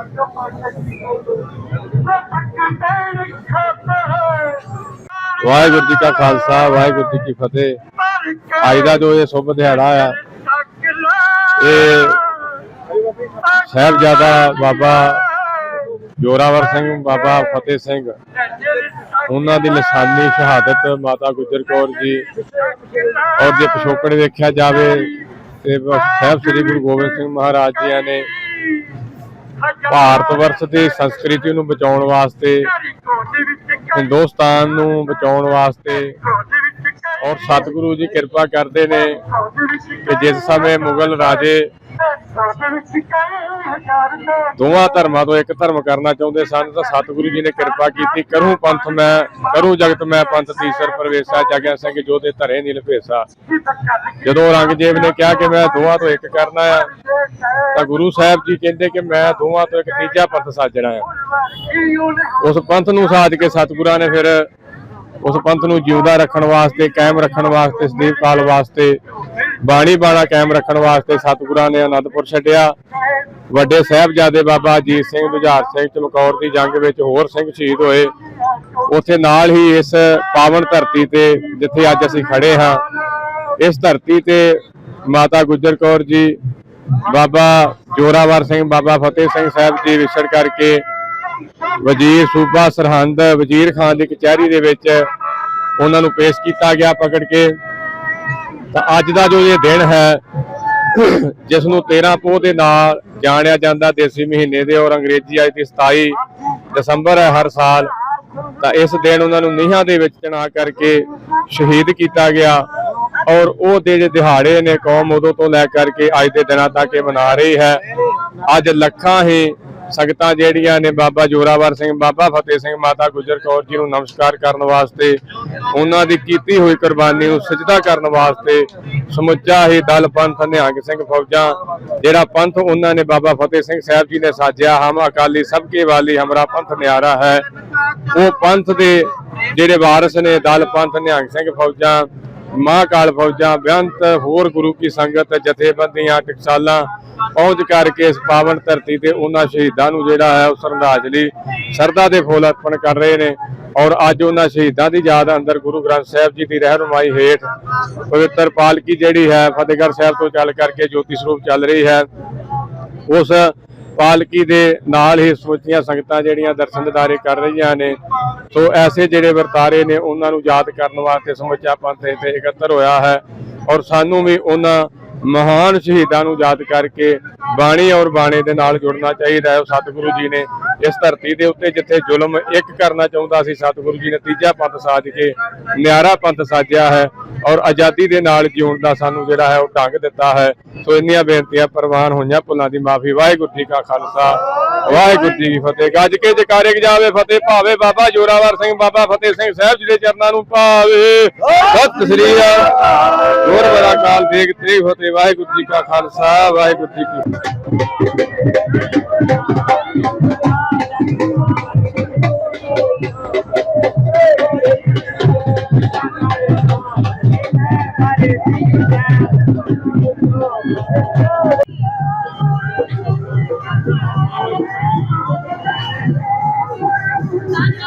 ਅੱਗਾ ਪਾਛਾ ਕੀ ਅੱਗਾ ਤੇਰੇ ਖਾਤੇ ਵਾਹਿਗੁਰੂ ਜੀ ਕਾ ਖਾਲਸਾ, ਵਾਹਿਗੁਰੂ ਜੀ ਕੀ ਫਤਿਹ। ਅੱਜ ਦਾ ਜੋ ਇਹ ਸ਼ੁਭ ਦਿਹਾੜਾ ਆ, ਇਹ ਸਾਹਿਬਜ਼ਾਦਾ ਬਾਬਾ ਜੋਰਾਵਰ ਸਿੰਘ, ਬਾਬਾ ਫਤਿਹ ਸਿੰਘ। ਉਹਨਾਂ ਦੀ ਨਿਸ਼ਾਨੀ ਸ਼ਹਾਦਤ ਮਾਤਾ ਗੁਜਰ ਕੌਰ ਜੀ। ਔਰ ਜੇ ਪਿਛੋਕੜ ਵੇਖਿਆ ਜਾਵੇ ਤੇ ਸਾਹਿਬ ਸ੍ਰੀ ਗੁਰੂ ਗੋਬਿੰਦ ਸਿੰਘ ਮਹਾਰਾਜ ਜੀ ਨੇ ਭਾਰਤ ਵਰਸ਼ ਦੀ ਸੰਸਕ੍ਰਿਤੀ ਨੂੰ ਬਚਾਉਣ ਵਾਸਤੇ, ਹਿੰਦੁਸਤਾਨ ਨੂੰ ਬਚਾਉਣ ਵਾਸਤੇ ਔਰ ਸਤਿਗੁਰੂ ਜੀ ਕਿਰਪਾ ਕਰਦੇ ਨੇ ਕਿ ਜਿਸ ਸਮੇਂ ਮੁਗਲ ਰਾਜੇ ਦੋਵਾਂ ਧਰਮਾਂ ਤੋਂ ਇੱਕ ਧਰਮ ਕਰਨਾ ਚਾਹੁੰਦੇ ਸਨ ਤਾਂ ਸਤਿਗੁਰੂ ਜੀ ਨੇ ਕਿਰਪਾ ਕੀਤੀ, ਕਰੂੰ ਪੰਥ ਮੈਂ, ਕਰੂੰ ਜਗਤ ਮੈਂ, ਪੰਥ ਤੀਸਰ ਪ੍ਰਵੇਸ਼ਾ, ਜਾਗਿਆ ਸਿੰਘ ਜੋਦੇ ਧਰੇ ਨੀਲ ਭੇਸਾ। ਜਦੋਂ ਔਰੰਗਜ਼ੇਬ ਨੇ ਕਿਹਾ ਕਿ ਮੈਂ ਦੋਵਾਂ ਤੋਂ ਇੱਕ ਕਰਨਾ ਆ, ਤਾਂ ਗੁਰੂ ਸਾਹਿਬ ਜੀ ਕਹਿੰਦੇ ਕਿ ਮੈਂ ਦੋਵਾਂ ਤੋਂ ਇੱਕ ਤੀਜਾ ਪੰਥ ਸਾਜਣਾ ਆ। ਉਸ ਪੰਥ ਨੂੰ ਸਾਜ ਕੇ ਸਤਿਗੁਰਾਂ ਨੇ ਫਿਰ ਉਸ ਪੰਥ ਨੂੰ ਜਿਉਂਦਾ ਰੱਖਣ ਵਾਸਤੇ, ਕਾਇਮ ਰੱਖਣ ਵਾਸਤੇ, ਸਦੀਵ ਕਾਲ ਵਾਸਤੇ, ਬਾਣੀ ਬਾਣਾ ਕਾਇਮ ਰੱਖਣ ਵਾਸਤੇ ਸਤਿਗੁਰਾਂ ਨੇ ਅਨੰਦਪੁਰ ਛੱਡਿਆ। ਵੱਡੇ ਸਾਹਿਬਜ਼ਾਦੇ ਬਾਬਾ ਅਜੀਤ ਸਿੰਘ, ਬੁਝਾਰ ਸਿੰਘ, ਚਮਕੌਰ ਦੀ ਜੰਗ ਵਿੱਚ ਹੋਰ ਸਿੰਘ ਸ਼ਹੀਦ ਹੋਏ। ਉੱਥੇ ਨਾਲ ਹੀ ਇਸ ਪਾਵਨ ਧਰਤੀ ਤੇ ਜਿੱਥੇ ਅੱਜ ਅਸੀਂ ਖੜੇ ਹਾਂ, ਇਸ ਧਰਤੀ ਤੇ ਮਾਤਾ ਗੁਜਰ ਕੌਰ ਜੀ, ਬਾਬਾ ਜੋਰਾਵਰ ਸਿੰਘ, ਬਾਬਾ ਫਤਿਹ ਸਿੰਘ ਸਾਹਿਬ ਜੀ ਵਿਛੜ ਕਰਕੇ ਵਜ਼ੀਰ ਸੂਬਾ ਸਰਹੰਦ, ਵਜ਼ੀਰ ਖਾਨ ਦੀ ਕਚਹਿਰੀ ਦੇ ਵਿੱਚ ਉਹਨਾਂ ਨੂੰ ਪੇਸ਼ ਕੀਤਾ ਗਿਆ ਪਕੜ ਕੇ। ਤਾਂ ਅੱਜ ਦਾ ਜੋ ਇਹ ਦਿਨ ਹੈ ਜਿਸ ਨੂੰ 13 ਪੋਹ ਦੇ ਨਾਲ ਜਾਣਿਆ ਜਾਂਦਾ ਦੇਸੀ ਮਹੀਨੇ ਦੇ ਔਰ ਅੰਗਰੇਜ਼ੀ ਅੱਜ ਦੀ 27 ਦਸੰਬਰ ਹੈ ਹਰ ਸਾਲ, ਤਾਂ ਇਸ ਦਿਨ ਉਹਨਾਂ ਨੂੰ ਨੀਹਾਂ ਦੇ ਵਿੱਚ ਚਣਾ ਕਰਕੇ ਸ਼ਹੀਦ ਕੀਤਾ ਗਿਆ ਔਰ ਉਹ ਦੇ ਜਿਹੜੇ ਦਿਹਾੜੇ ਨੇ ਕੌਮ ਉਦੋਂ ਤੋਂ ਲੈ ਕਰਕੇ ਅੱਜ ਦੇ ਦਿਨਾਂ ਤੱਕ ਇਹ ਮਨਾ ਰਹੀ ਹੈ। ਅੱਜ ਲੱਖਾਂ ਹੀ ਸੰਗਤਾਂ ਜਿਹੜੀਆਂ ਨੇ ਬਾਬਾ ਜੋਰਾਵਰ ਸਿੰਘ, ਬਾਬਾ ਫਤਿਹ ਸਿੰਘ, ਮਾਤਾ ਗੁਜਰ ਕੌਰ ਜੀ ਨੂੰ ਨਮਸਕਾਰ ਕਰਨ ਵਾਸਤੇ, ਉਹਨਾਂ ਦੀ ਕੀਤੀ ਹੋਈ ਕੁਰਬਾਨੀ ਨੂੰ ਸਜਦਾ ਕਰਨ ਵਾਸਤੇ ਸਮੁੱਚਾ ਹੀ ਦਲ ਪੰਥ ਨਿਹੰਗ ਸਿੰਘ ਫੌਜਾਂ, ਜਿਹੜਾ ਪੰਥ ਉਹਨਾਂ ਨੇ ਬਾਬਾ ਫਤਿਹ ਸਿੰਘ ਸਾਹਿਬ ਜੀ ਨੇ ਸਾਜਿਆ, ਹਮ ਅਕਾਲੀ ਸਭ ਕੇ ਵਾਲੀ, ਹਮਰਾ ਪੰਥ ਨਿਆਰਾ ਹੈ। ਉਹ ਪੰਥ ਦੇ ਜਿਹੜੇ ਵਾਰਿਸ ਨੇ, ਦਲ ਪੰਥ ਨਿਹੰਗ ਸਿੰਘ ਫੌਜਾਂ ਮਹਾਕਾਲ ਫੌਜਾਂ ਬੇਅੰਤ ਹੋਰ ਗੁਰੂ ਕੀ ਸੰਗਤ ਜਥੇਬੰਦੀਆਂ, ਟਕਸਾਲਾਂ ਪਹੁੰਚ ਕਰਕੇ ਇਸ ਪਾਵਨ ਧਰਤੀ ਤੇ ਉਹਨਾਂ ਸ਼ਹੀਦਾਂ ਨੂੰ ਜਿਹੜਾ ਹੈ ਉਹ ਸ਼ਰਧਾਂਜਲੀ ਸਰਦਾ ਦੇ ਫੁੱਲ ਅਰਪਣ ਕਰ ਰਹੇ ਨੇ ਔਰ ਅੱਜ ਉਹਨਾਂ ਸ਼ਹੀਦਾਂ ਦੀ ਯਾਦ ਅੰਦਰ ਗੁਰੂ ਗ੍ਰੰਥ ਸਾਹਿਬ ਜੀ ਦੀ ਰਹਿਨੁਮਾਈ ਹੇਠ ਪਵਿੱਤਰ ਪਾਲਕੀ ਜਿਹੜੀ ਹੈ ਫਤਿਹਗੜ੍ਹ ਸਾਹਿਬ ਤੋਂ ਚੱਲ ਕਰਕੇ ਜੋਤੀ ਸਰੂਪ ਚੱਲ ਰਹੀ ਹੈ। ਉਸ ਪਾਲਕੀ ਦੇ ਨਾਲ ਹੀ ਸਮੁੱਚੀਆਂ ਸੰਗਤਾਂ ਜਿਹੜੀਆਂ ਦਰਸ਼ਨ ਦਿਦਾਰੇ ਕਰ ਰਹੀਆਂ ਨੇ ਸੋ ਐਸੇ ਜਿਹੜੇ ਵਰਤਾਰੇ ਨੇ, ਉਹਨਾਂ ਨੂੰ ਯਾਦ ਕਰਨ ਵਾਸਤੇ ਸਮੁੱਚਾ ਪੰਥ ਇੱਥੇ ਇਕੱਤਰ ਹੋਇਆ ਹੈ ਔਰ ਸਾਨੂੰ ਵੀ ਉਹਨਾਂ ਮਹਾਨ ਸ਼ਹੀਦਾਂ ਨੂੰ ਯਾਦ ਕਰਕੇ ਬਾਣੀ ਔਰ ਬਾਣੇ ਦੇ ਨਾਲ ਜੁੜਨਾ ਚਾਹੀਦਾ ਹੈ। ਉਹ ਸਤਿਗੁਰੂ ਜੀ ਨੇ ਇਸ ਧਰਤੀ ਦੇ ਉੱਤੇ ਜਿੱਥੇ ਜ਼ੁਲਮ ਇੱਕ ਕਰਨਾ ਚਾਹੁੰਦਾ ਸੀ, ਸਤਿਗੁਰੂ ਜੀ ਨੇ ਤੀਜਾ ਪੰਥ ਸਾਜ ਕੇ ਨਿਆਰਾ ਪੰਥ ਸਾਜਿਆ ਹੈ ਔਰ ਆਜ਼ਾਦੀ ਦੇ ਨਾਲ ਜਿਉਣ ਦਾ ਸਾਨੂੰ ਜਿਹੜਾ ਹੈ, ਉਹ ਢੰਗ ਦਿੱਤਾ ਹੈ। ਸੋ ਇੰਨੀਆਂ ਬੇਨਤੀਆਂ ਪ੍ਰਵਾਨ ਹੋਈਆਂ ਭੁੱਲਾਂ ਦੀ ਮਾਫੀ। ਵਾਹਿਗੁਰੂ ਜੀ ਕਾ ਖਾਲਸਾ। ਵਾਹਿਗੁਰੂ ਜੀ ਕੀ ਫਤਿਹ। ਗੱਜ ਕੇ ਜਕਾਰੇ ਜਾਵੇ ਫਤਿਹ, ਭਾਵੇ ਬਾਬਾ ਜੋਰਾਵਰ ਸਿੰਘ, ਬਾਬਾ ਫਤਿਹ ਸਿੰਘ ਸਾਹਿਬ ਜੀ ਦੇ ਚਰਨਾਂ ਨੂੰ ਭਾਵੇ। ਸਤਿ ਸ੍ਰੀ ਅਕਾਲ। ਜੋਰ ਬੜਾ ਕਾਲ ਦੇਖ ਤੇ ਫਤਿਹ, ਵਾਹਿਗੁਰੂ ਜੀ ਕਾ ਖਾਲਸਾ, ਵਾਹਿਗੁਰੂ ਜੀ ਕੀ